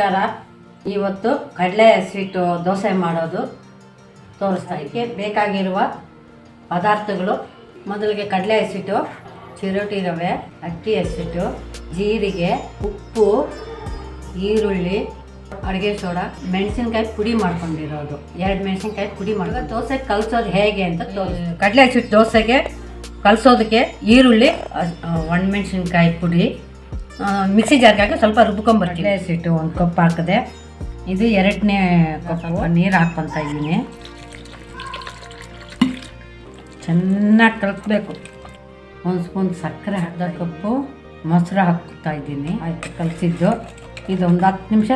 ನಮಸ್ಕಾರ. ಇವತ್ತು ಕಡಲೆ ಸ್ವೀಟು ದೋಸೆ ಮಾಡೋದು ತೋರಿಸ್ತಾ ಇದಕ್ಕೆ ಬೇಕಾಗಿರುವ ಪದಾರ್ಥಗಳು ಮೊದಲಿಗೆ ಕಡಲೆ ಹಸಿಟ್ಟು, ಚಿರೋಟಿ ರವೆ, ಅಕ್ಕಿ ಹಸಿಟ್ಟು, ಜೀರಿಗೆ, ಉಪ್ಪು, ಈರುಳ್ಳಿ, ಅಡುಗೆ ಸೋಡಾ, ಮೆಣಸಿನ್ಕಾಯಿ ಪುಡಿ ಮಾಡ್ಕೊಂಡಿರೋದು. ಎರಡು ಮೆಣಸಿನ್ಕಾಯಿ ಪುಡಿ ಮಾಡೋದು ದೋಸೆ ಕಲಸೋದು ಹೇಗೆ ಅಂತ ಕಡಲೆ ಹಸಿಟ್ಟು ದೋಸೆಗೆ ಕಲಸೋದಕ್ಕೆ ಈರುಳ್ಳಿ ಒಣಮೆಣಸಿನ್ಕಾಯಿ ಪುಡಿ ಮಿಕ್ಸಿ ಜಾರ್ಗೆ ಹಾಕಿ ಸ್ವಲ್ಪ ರುಬ್ಕೊಂಬರ್ತೀನಿ. ಸಿಟ್ಟು ಒಂದು ಕಪ್ ಹಾಕಿದೆ. ಇದು ಎರಡನೇ ಕಪ್. ನೀರು ಹಾಕ್ಕೊತ ಇದ್ದೀನಿ. ಚೆನ್ನಾಗಿ ಕಲಕಬೇಕು ಒಂದು ಸ್ಪೂನ್ ಸಕ್ಕರೆ ಅರ್ಧ ಕಪ್ಪು ಮೊಸರು ಹಾಕ್ತಾ ಇದ್ದೀನಿ. ಆಯ್ತು ಕಲಸಿದ್ದು. ಇದು ಒಂದು ಹತ್ತು ನಿಮಿಷ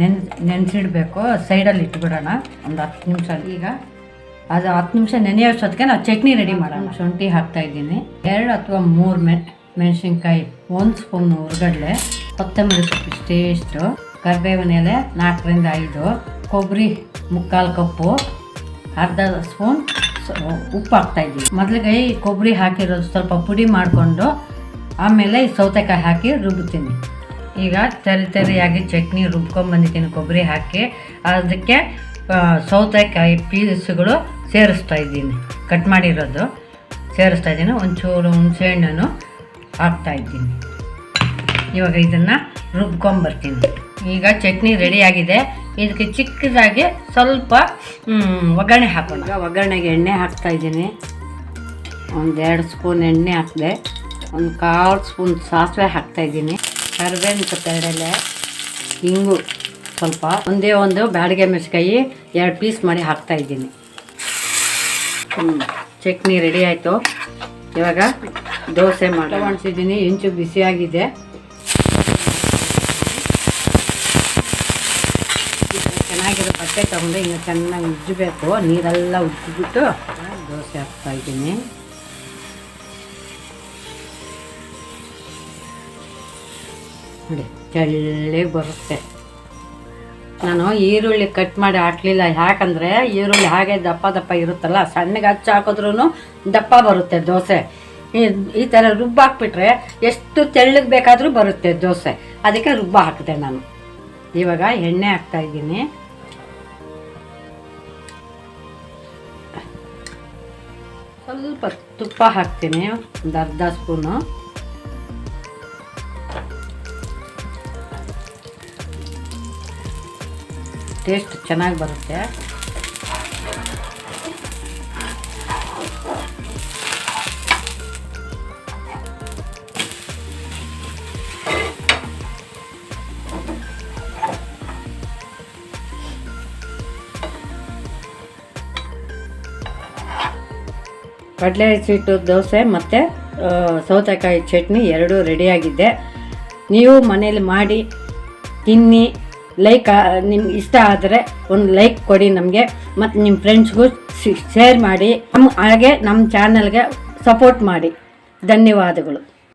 ನೆನ್ ನೆನೆಸಿಡ್ಬೇಕು. ಸೈಡಲ್ಲಿ ಇಟ್ಬಿಡೋಣ. ಒಂದು ಹತ್ತು ನಿಮಿಷ ಈಗ. ಅದು ಹತ್ತು ನಿಮಿಷ ನೆನೆಯೋಷ್ಟೊತ್ತಿಗೆ ನಾವು ಚಟ್ನಿ ರೆಡಿ ಮಾಡೋಣ. ಶುಂಠಿ ಹಾಕ್ತಾ ಇದ್ದೀನಿ. ಎರಡು ಅಥವಾ ಮೂರು ಮೆಣ್ ಮೆಣಸಿನ್ಕಾಯಿ ಒಂದು ಸ್ಪೂನ್ ಹುರ್ಗಡ್ಲೆ ಕೊತ್ತಂಬರಿ ಸೊಪ್ಪು ಇಷ್ಟೇ ಇಷ್ಟು. ಕರಿಬೇವಿನ ಎಲೆ ನಾಲ್ಕರಿಂದ ಐದು. ಕೊಬ್ಬರಿ ಮುಕ್ಕಾಲು ಕಪ್ಪು. ಅರ್ಧ ಸ್ಪೂನ್ ಉಪ್ಪು ಹಾಕ್ತಾ ಇದ್ದೀವಿ. ಮೊದಲಿಗೆ ಈ ಕೊಬ್ಬರಿ ಹಾಕಿರೋದು ಸ್ವಲ್ಪ ಪುಡಿ ಮಾಡಿಕೊಂಡು ಆಮೇಲೆ ಈ ಸೌತೆಕಾಯಿ ಹಾಕಿ ರುಬ್ಬುತ್ತೀನಿ ಈಗ ತರಿ ತರಿಯಾಗಿ ಚಟ್ನಿ ರುಬ್ಕೊಂಡ್ಬಂದಿದ್ದೀನಿ ಕೊಬ್ಬರಿ ಹಾಕಿ. ಅದಕ್ಕೆ ಸೌತೆಕಾಯಿ ಪೀಸುಗಳು ಸೇರಿಸ್ತಾ ಇದ್ದೀನಿ. ಕಟ್ ಮಾಡಿರೋದು ಸೇರಿಸ್ತಾ ಇದ್ದೀನಿ. ಒಂಚೂರು ಹುಣಸೆಹಣ್ಣನ್ನು ಹಾಕ್ತಾ ಇದ್ದೀನಿ. ಇವಾಗ ಇದನ್ನು ರುಬ್ಕೊಂಬರ್ತೀನಿ. ಈಗ ಚಟ್ನಿ ರೆಡಿಯಾಗಿದೆ ಇದಕ್ಕೆ ಚಿಕ್ಕದಾಗಿ ಸ್ವಲ್ಪ ಒಗ್ಗರಣೆ ಹಾಕೋಣ. ಒಗ್ಗರಣೆಗೆ ಎಣ್ಣೆ ಹಾಕ್ತಾ ಇದ್ದೀನಿ. ಒಂದೆರಡು ಸ್ಪೂನ್ ಎಣ್ಣೆ ಹಾಕಿದೆ. ಒಂದು ಕಾಲು ಸ್ಪೂನ್ ಸಾಸಿವೆ ಹಾಕ್ತಾ ಇದ್ದೀನಿ. ಕರಿಬೇವಿನ ಕೊತ್ತಂಬರಿ ಹಿಂಗು ಸ್ವಲ್ಪ. ಒಂದೇ ಒಂದು ಬ್ಯಾಡಿಗೆ ಮೆಣಸಿಕಾಯಿ ಎರಡು ಪೀಸ್ ಮಾಡಿ ಹಾಕ್ತಾ ಇದ್ದೀನಿ. ಹ್ಞೂ ಚಟ್ನಿ ರೆಡಿ ಆಯಿತು. ಇವಾಗ ದೋಸೆ ಮಾಡಿ ಒಣಸಿದ್ದೀನಿ ಇಂಚು ಬಿಸಿಯಾಗಿದೆ ಚೆನ್ನಾಗಿರೋ ಬಟ್ಟೆ ತಗೊಂಡು ಇನ್ನು ಚೆನ್ನಾಗಿ ಉಜ್ಜಬೇಕು. ನೀರೆಲ್ಲ ಉಜ್ಜಿಬಿಟ್ಟು ದೋಸೆ ಹಾಕ್ತಾ ಇದ್ದೀನಿ. ನೋಡಿ, ತೆಳ್ಳಗೆ ಬರುತ್ತೆ. ನಾನು ಈರುಳ್ಳಿ ಕಟ್ ಮಾಡಿ ಹಾಕ್ಲಿಲ್ಲ. ಯಾಕಂದರೆ ಈರುಳ್ಳಿ ಹಾಗೆ ದಪ್ಪ ದಪ್ಪ ಇರುತ್ತಲ್ಲ, ಸಣ್ಣಗೆ ಹಚ್ಚಿ ಹಾಕಿದ್ರೂ ದಪ್ಪ ಬರುತ್ತೆ ದೋಸೆ. ಈ- ಥರ ರುಬ್ಬ ಹಾಕ್ಬಿಟ್ರೆ ಎಷ್ಟು ತೆಳ್ಳಗೆ ಬೇಕಾದರೂ ಬರುತ್ತೆ ದೋಸೆ. ಅದಕ್ಕೆ ರುಬ್ಬ ಹಾಕಿದೆ ನಾನು. ಇವಾಗ ಎಣ್ಣೆ ಹಾಕ್ತಾ ಇದ್ದೀನಿ. ಸ್ವಲ್ಪ ತುಪ್ಪ ಹಾಕ್ತೀನಿ, ಒಂದು ಅರ್ಧ ಸ್ಪೂನು. ಟೇಸ್ಟ್ ಚೆನ್ನಾಗಿ ಬರುತ್ತೆ. ಕಡಲೆ ಸ್ವೀಟು ದೋಸೆ ಮತ್ತು ಸೌತೆಕಾಯಿ ಚಟ್ನಿ ಎರಡೂ ರೆಡಿಯಾಗಿದ್ದೆ ನೀವು ಮನೇಲಿ ಮಾಡಿ, ತಿನ್ನಿ. ಲೈಕ್ ನಿಮ್ಗೆ ಇಷ್ಟ ಆದರೆ ಒಂದು ಲೈಕ್ ಕೊಡಿ ನಮಗೆ. ಮತ್ತು ನಿಮ್ಮ ಫ್ರೆಂಡ್ಸ್ಗೂ ಶೇರ್ ಮಾಡಿ. ನಮ್ಮ ಹಾಗೆ ನಮ್ಮ ಚಾನಲ್ಗೆ ಸಪೋರ್ಟ್ ಮಾಡಿ. ಧನ್ಯವಾದಗಳು.